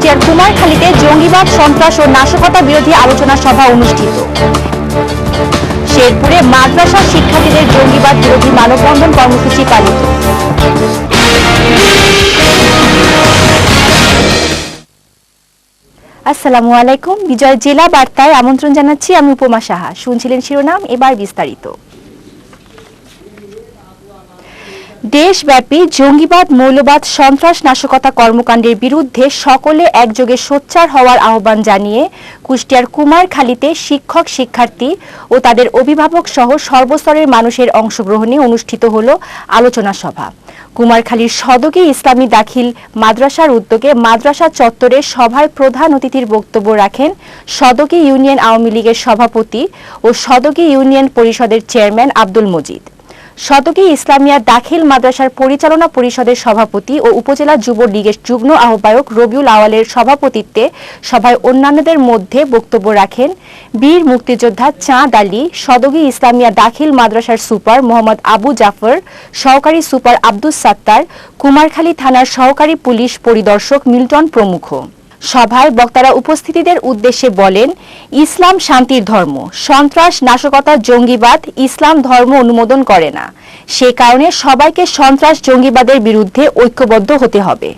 কুষ্টিয়ার কুমারখালীতে জঙ্গিবাদ, সন্ত্রাস ও নাশকতা বিরোধী আলোচনা সভা অনুষ্ঠিত। শেরপুরে মাদ্রাসা শিক্ষার্থীদের জঙ্গিবাদ বিরোধী মানববন্ধন কর্মসূচি পালিত। আসসালামু আলাইকুম। বিজয় জেলা বার্তায় আমন্ত্রণ জানাচ্ছি আমি উপমা সাহা। শুনছিলেন শিরোনাম, এবার বিস্তারিত। দেশব্যাপী জঙ্গিবাদ, মৌলবাদ সন্ত্রাস নাশকতা কর্মকাণ্ডের বিরুদ্ধে সকলে একযোগে সোচ্চার হওয়ার আহ্বান জানিয়ে কুষ্টিয়ার কুমারখালীতে শিক্ষক, শিক্ষার্থী ও তাদের অভিভাবক সহ সর্বস্তরের মানুষের অংশগ্রহণে অনুষ্ঠিত হল আলোচনা সভা। কুমারখালীর সদকে ইসলামী দাখিল মাদ্রাসার উদ্যোগে মাদ্রাসা চত্বরে সভায় প্রধান অতিথির বক্তব্য রাখেন সদকি ইউনিয়ন আওয়ামী লীগের সভাপতি ও সদকি ইউনিয়ন পরিষদের চেয়ারম্যান আব্দুল মজিদ। শতকী ইসলামিয়া দাখিল মাদ্রাসার পরিচালনা পরিষদের সভাপতি ও উপজেলা যুব লীগের যুগ্ম আহ্বায়ক রবিউল আওয়ালের সভাপতিত্বে সভায় অন্যান্যদের মধ্যে বক্তব্য রাখেন বীর মুক্তিযোদ্ধা চাঁদ আলী, সদগী ইসলামিয়া দাখিল মাদ্রাসার সুপার মোহাম্মদ আবু জাফর, সহকারী সুপার আব্দুস সাত্তার, কুমারখালী থানার সহকারী পুলিশ পরিদর্শক মিল্টন প্রমুখ। সভায় বক্তারা উপস্থিতিদের উদ্দেশ্যে বলেন, ইসলাম শান্তির ধর্ম, সন্ত্রাস, নাশকতা, জঙ্গিবাদ, ইসলাম ধর্ম অনুমোদন করে না। সে কারণে সবাইকে সন্ত্রাস, জঙ্গিবাদের বিরুদ্ধে ঐক্যবদ্ধ হতে হবে।